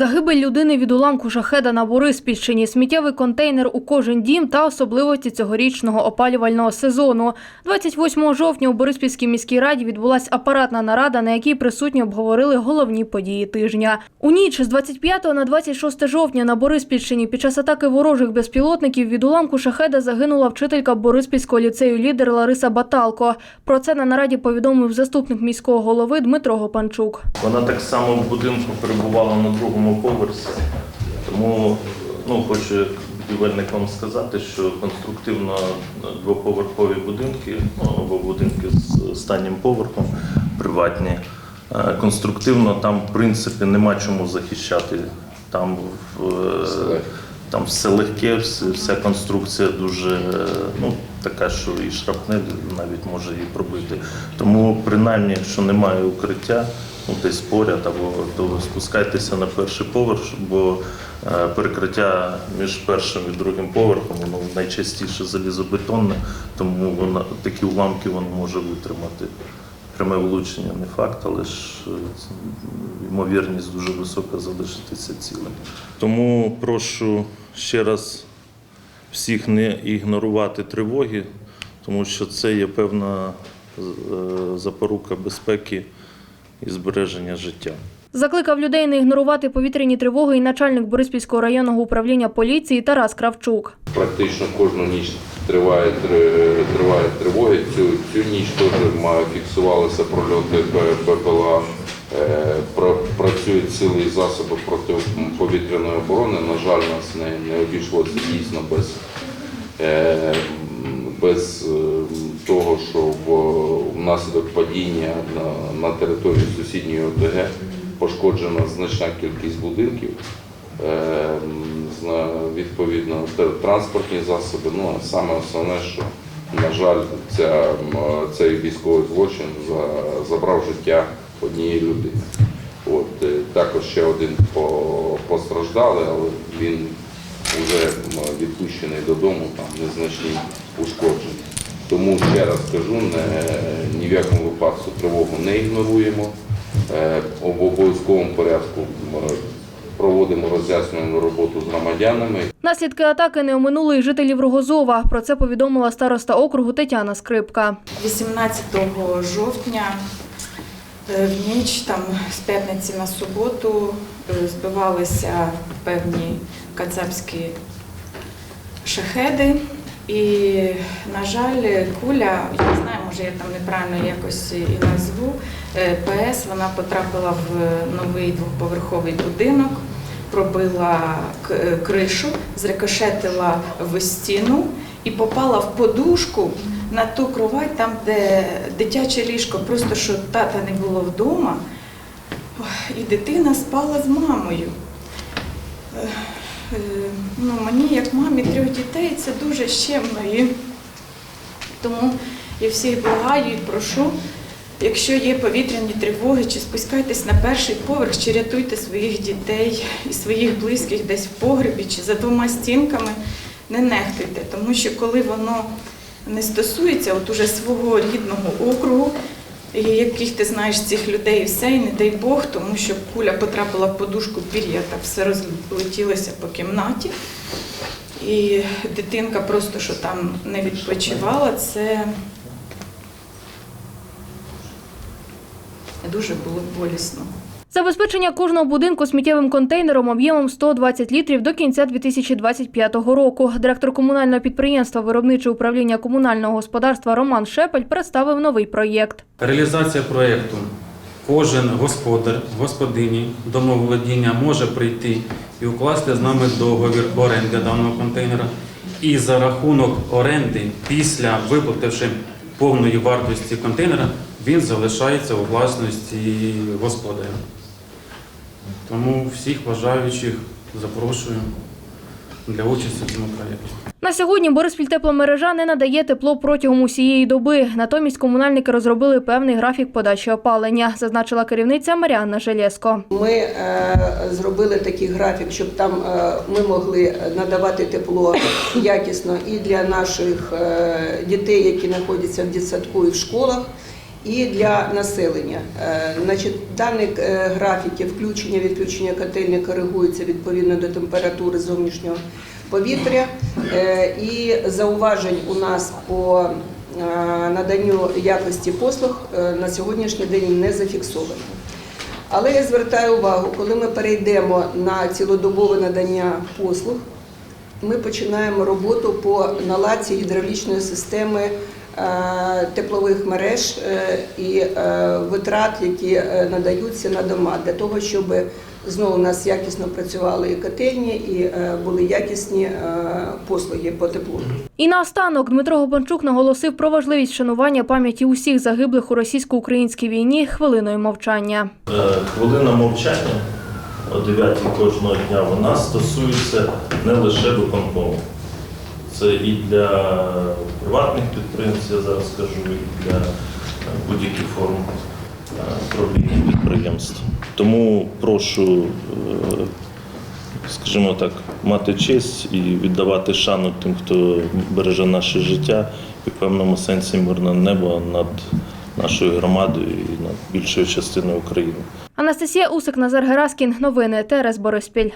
Загибель людини від уламку шахеда на Бориспільщині, сміттєвий контейнер у кожен дім та особливості цьогорічного опалювального сезону. 28 жовтня у Бориспільській міській раді відбулася апаратна нарада, на якій присутні обговорили головні події тижня. У ніч з 25 на 26 жовтня на Бориспільщині під час атаки ворожих безпілотників від уламку шахеда загинула вчителька Бориспільського ліцею лідер Лариса Баталко. Про це на нараді повідомив заступник міського голови Дмитро Гопанчук. Вона так само в будинку перебувала на другому поверсі, тому ну, хочу як будівельник вам сказати, що конструктивно двоповерхові будинки, ну, або будинки з останнім поверхом приватні, е, конструктивно там, в принципі, нема чому захищати. Там, е, там все легке, вся конструкція дуже е, ну, така, що і шрапнель навіть може її пробити. Тому, принаймні, якщо немає укриття, ну, десь поряд, або то спускайтеся на перший поверх, бо е, перекриття між першим і другим поверхом воно найчастіше залізобетонне, тому воно, такі уламки воно може витримати. Пряме влучення не факт, але ж е, ймовірність дуже висока залишитися цілим. Тому прошу ще раз всіх не ігнорувати тривоги, тому що це є певна е, запорука безпеки і збереження життя. Закликав людей не ігнорувати повітряні тривоги і начальник Бориспільського районного управління поліції Тарас Кравчук. Практично кожну ніч триває, триває тривоги. Цю, цю ніч теж фіксувалися прольоти БПЛА. Е, Працюють сили і засоби протиповітряної оборони. На жаль, нас не, не обійшлося дійсно без, е, без е, того, що в- внаслідок падіння на, на території сусідньої ОТГ пошкоджена значна кількість будинків. Е, відповідно транспортні засоби. Ну а саме основне, що на жаль, ця, цей військовий злочин за- забрав життя однієї людини. От е, також ще один по- постраждалий, але він вже відпущений додому, там незначні ушкодження. Тому ще раз кажу, не, ні в якому випадку тривогу не ігноруємо. Е, В обов'язковому порядку проводимо роз'яснювальну роботу з громадянами. Наслідки атаки не оминули й жителів Рогозова. Про це повідомила староста округу Тетяна Скрипка. 18 жовтня е, в ніч там з п'ятниці на суботу е, збивалися певні кацапські шахеди. І, на жаль, куля, я не знаю, може я там неправильно якось і назву, е, ПС, вона потрапила в новий двоповерховий будинок, пробила е, кришу, зрикошетила в стіну і попала в подушку на ту кровать, там, де дитяче ліжко, просто що тата не було вдома, і дитина спала з мамою. Ну, мені, як мамі трьох дітей, це дуже щемно. І тому я всіх благаю і прошу, якщо є повітряні тривоги, чи спускайтесь на перший поверх, чи рятуйте своїх дітей і своїх близьких десь в погребі, чи за двома стінками, не нехтуйте, тому що коли воно не стосується от уже свого рідного округу, яких ти знаєш цих людей і все, і не дай Бог, тому що куля потрапила в подушку пір'я, так все розлетілося по кімнаті. І дитинка просто що там не відпочивала, це дуже було болісно. Забезпечення кожного будинку сміттєвим контейнером об'ємом 120 літрів до кінця 2025 року. Директор комунального підприємства Виробниче управління комунального господарства Роман Шепель представив новий проєкт. Реалізація проєкту. Кожен господар, господині домоволодіння може прийти і укласти з нами договір оренди даного контейнера. І за рахунок оренди, після виплативши повної вартості контейнера, він залишається у власності господаря. Тому всіх бажаючих запрошую для участі в цьому проєкті. На сьогодні Бориспіль тепломережа не надає тепло протягом усієї доби. Натомість комунальники розробили певний графік подачі опалення, зазначила керівниця Маріанна Желєско. Ми е, зробили такий графік, щоб там е, ми могли надавати тепло якісно і для наших е, дітей, які знаходяться в дитсадку і в школах, і для населення. Е, Значить, дані е, графіки включення відключення котельні коригуються відповідно до температури зовнішнього повітря. Е, І зауважень у нас по наданню якості послуг на сьогоднішній день не зафіксовано. Але я звертаю увагу, коли ми перейдемо на цілодобове надання послуг, ми починаємо роботу по наладці гідравлічної системи е, теплових мереж е, і е, витрат, які надаються на дома, для того, щоб знову у нас якісно працювали і котельні, і були якісні послуги по теплу. І наостанок Дмитро Гобанчук наголосив про важливість вшанування пам'яті усіх загиблих у російсько-українській війні хвилиною мовчання. Хвилина мовчання о 9 кожного дня вона стосується не лише виконкому. Це і для приватних підприємців, я зараз скажу, і для е, будь-яких форм е, управління підприємств. Тому прошу, е, скажімо так, мати честь і віддавати шану тим, хто береже наше життя, і в певному сенсі мирне небо над нашою громадою і над більшою частиною України. Анастасія Усик, Назар Гераскін. Новини ТРС Бориспіль.